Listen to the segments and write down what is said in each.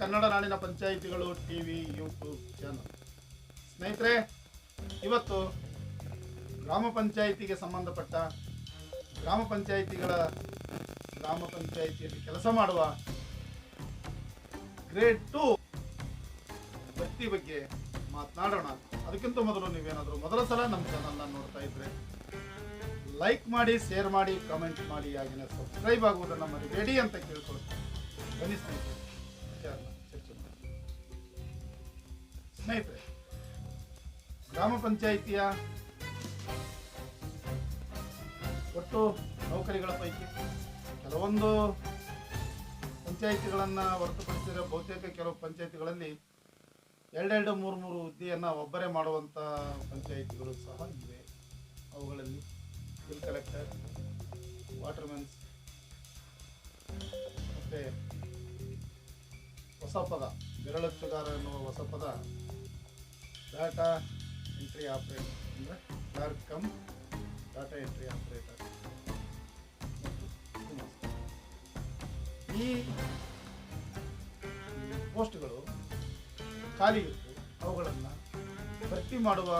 ಕನ್ನಡ ನಾಡಿನ ಪಂಚಾಯಿತಿಗಳು TV, YouTube channel. ಸ್ನೇಹಿತರೆ, ಇವತ್ತು ಗ್ರಾಮ ಪಂಚಾಯಿತಿಗೆ ಸಂಬಂಧಪಟ್ಟ ಗ್ರಾಮ ಪಂಚಾಯಿತಿಗಳ ಗ್ರಾಮ ಪಂಚಾಯಿತಿಯಲ್ಲಿ ಕೆಲಸ ಮಾಡುವ ಗ್ರೇಡ್ ಟು ವ್ಯಕ್ತಿ ಬಗ್ಗೆ ಮಾತನಾಡೋಣ. ಅದಕ್ಕಿಂತ ಮೊದಲು ನೀವೇನಾದರೂ ಮೊದಲ ಸಲ ನಮ್ಮ ಚಾನಲ್ನ ನೋಡ್ತಾ ಇದ್ರೆ ಲೈಕ್ ಮಾಡಿ, ಶೇರ್ ಮಾಡಿ, ಕಮೆಂಟ್ ಮಾಡಿ, ಹಾಗೆಯೇ ಸಬ್ಸ್ಕ್ರೈಬ್ ಆಗುವುದನ್ನು ಮರಿಬೇಡಿ ಅಂತ ಕೇಳ್ಕೊಳ್ತೀನಿ. ಸ್ನೇಹಿತರೆ ಗ್ರಾಮ ಪಂಚಾಯಿತಿಯ ಒಟ್ಟು ನೌಕರಿಗಳ ಪೈಕಿ ಕೆಲವೊಂದು ಪಂಚಾಯಿತಿಗಳನ್ನು ಹೊರತುಪಡಿಸಿದರೆ ಬಹುತೇಕ ಕೆಲವು ಪಂಚಾಯಿತಿಗಳಲ್ಲಿ ಎರಡೆರಡು ಮೂರು ಮೂರು ಹುದ್ದೆಯನ್ನು ಒಬ್ಬರೇ ಮಾಡುವಂಥ ಪಂಚಾಯಿತಿಗಳು ಸಹ ಇವೆ. ಅವುಗಳಲ್ಲಿ ಬಿಲ್ ಕಲೆಕ್ಟರ್ ವಾಟರ್ಮೆನ್ಸ್ ಮತ್ತು ಹೊಸ ಪದ ಬೆರಳಚ್ಚುಗಾರ ಎನ್ನುವ ಹೊಸ ಪದ ಡಾಟಾ ಎಂಟ್ರಿ ಆಪರೇಟರ್ ಅಂದರೆ clerk cum data entry operator. ಈ ಪೋಸ್ಟ್ಗಳು ಖಾಲಿ ಇತ್ತು ಅವುಗಳನ್ನು ಭರ್ತಿ ಮಾಡುವ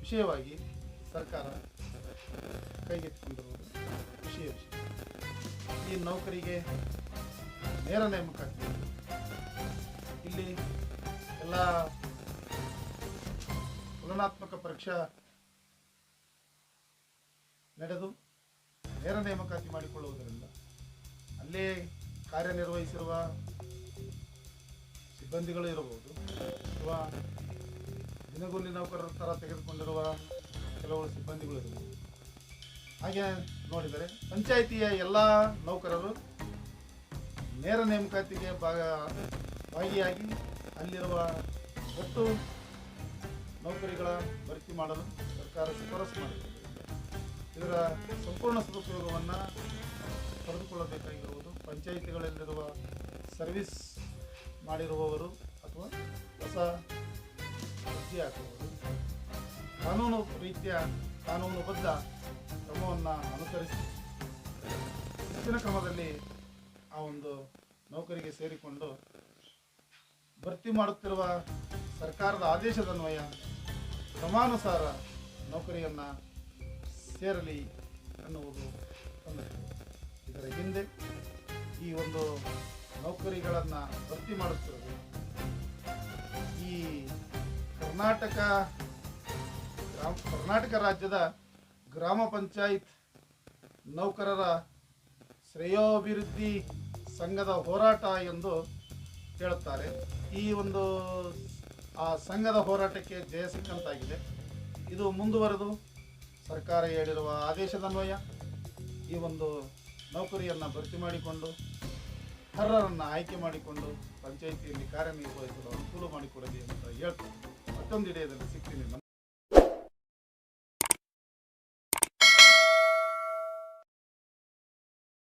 ವಿಷಯವಾಗಿ ಸರ್ಕಾರ ಕೈಗೆತ್ತಿಕೊಂಡಿರುವುದು ವಿಷಯ ವಿಷಯ. ಈ ನೌಕರಿಗೆ ನೇರ ನೇಮಕ ಇಲ್ಲಿ ಎಲ್ಲ ತುಲನಾತ್ಮಕ ಪರೀಕ್ಷಾ ನಡೆದು ನೇರ ನೇಮಕಾತಿ ಮಾಡಿಕೊಳ್ಳುವುದರಿಂದ ಅಲ್ಲೇ ಕಾರ್ಯನಿರ್ವಹಿಸಿರುವ ಸಿಬ್ಬಂದಿಗಳು ಇರಬಹುದು ಅಥವಾ ದಿನಗೂಲಿ ನೌಕರರ ಥರ ತೆಗೆದುಕೊಂಡಿರುವ ಕೆಲವು ಸಿಬ್ಬಂದಿಗಳು ಇರಬಹುದು. ಹಾಗೆ ನೋಡಿದರೆ ಪಂಚಾಯಿತಿಯ ಎಲ್ಲ ನೌಕರರು ನೇರ ನೇಮಕಾತಿಗೆ ಭಾಗ, ಭಾಗಿಯಾಗಿ ಅಲ್ಲಿರುವ ಒಟ್ಟು ನೌಕರಿಗಳ ಭರ್ತಿ ಮಾಡಲು ಸರ್ಕಾರ ಶಿಫಾರಸು ಮಾಡಿದೆ. ಇದರ ಸಂಪೂರ್ಣ ಸದುಪಯೋಗವನ್ನು ಪಡೆದುಕೊಳ್ಳಬೇಕಾಗಿರುವುದು ಪಂಚಾಯಿತಿಗಳಲ್ಲಿರುವ ಸರ್ವಿಸ್ ಮಾಡಿರುವವರು ಅಥವಾ ಹೊಸ ಅರ್ಜಿ ಹಾಕುವವರು ಕಾನೂನು ರೀತಿಯ, ಕಾನೂನುಬದ್ಧ ಹೆಚ್ಚಿನ ಕ್ರಮದಲ್ಲಿ ಆ ಒಂದು ನೌಕರಿಗೆ ಸೇರಿಕೊಂಡು ಭರ್ತಿ ಮಾಡುತ್ತಿರುವ ಸರ್ಕಾರದ ಆದೇಶದನ್ವಯ ಕ್ರಮಾನುಸಾರ ನೌಕರಿಯನ್ನು ಸೇರಲಿ ಅನ್ನುವುದು ಒಂದು ಇದರ ಹಿಂದೆ ಈ ಒಂದು ನೌಕರಿಗಳನ್ನು ಭರ್ತಿ ಮಾಡುತ್ತಿರುವುದು. ಈ ಕರ್ನಾಟಕ ಕರ್ನಾಟಕ ರಾಜ್ಯದ ಗ್ರಾಮ ಪಂಚಾಯತ್ ನೌಕರರ ಶ್ರೇಯೋಭಿವೃದ್ಧಿ ಸಂಘದ ಹೋರಾಟ ಎಂದು ಹೇಳುತ್ತಾರೆ. ಈ ಒಂದು, ಆ ಸಂಘದ ಹೋರಾಟಕ್ಕೆ ಜಯ ಸಿಕ್ಕಂತಾಗಿದೆ. ಇದು ಮುಂದುವರೆದು ಸರ್ಕಾರ ಹೇಳಿರುವ ಆದೇಶದನ್ವಯ ಈ ಒಂದು ನೌಕರಿಯನ್ನು ಭರ್ತಿ ಮಾಡಿಕೊಂಡು, ಅರ್ಹರನ್ನು ಆಯ್ಕೆ ಮಾಡಿಕೊಂಡು ಪಂಚಾಯಿತಿಯಲ್ಲಿ ಕಾರ್ಯನಿರ್ವಹಿಸಲು ಅನುಕೂಲ ಮಾಡಿಕೊಡಲಿ ಅಂತ ಹೇಳ್ತಾರೆ. ಮತ್ತೊಂದು ಹಿಡಿಯದಲ್ಲಿ ಸಿಗ್ತೀನಿ.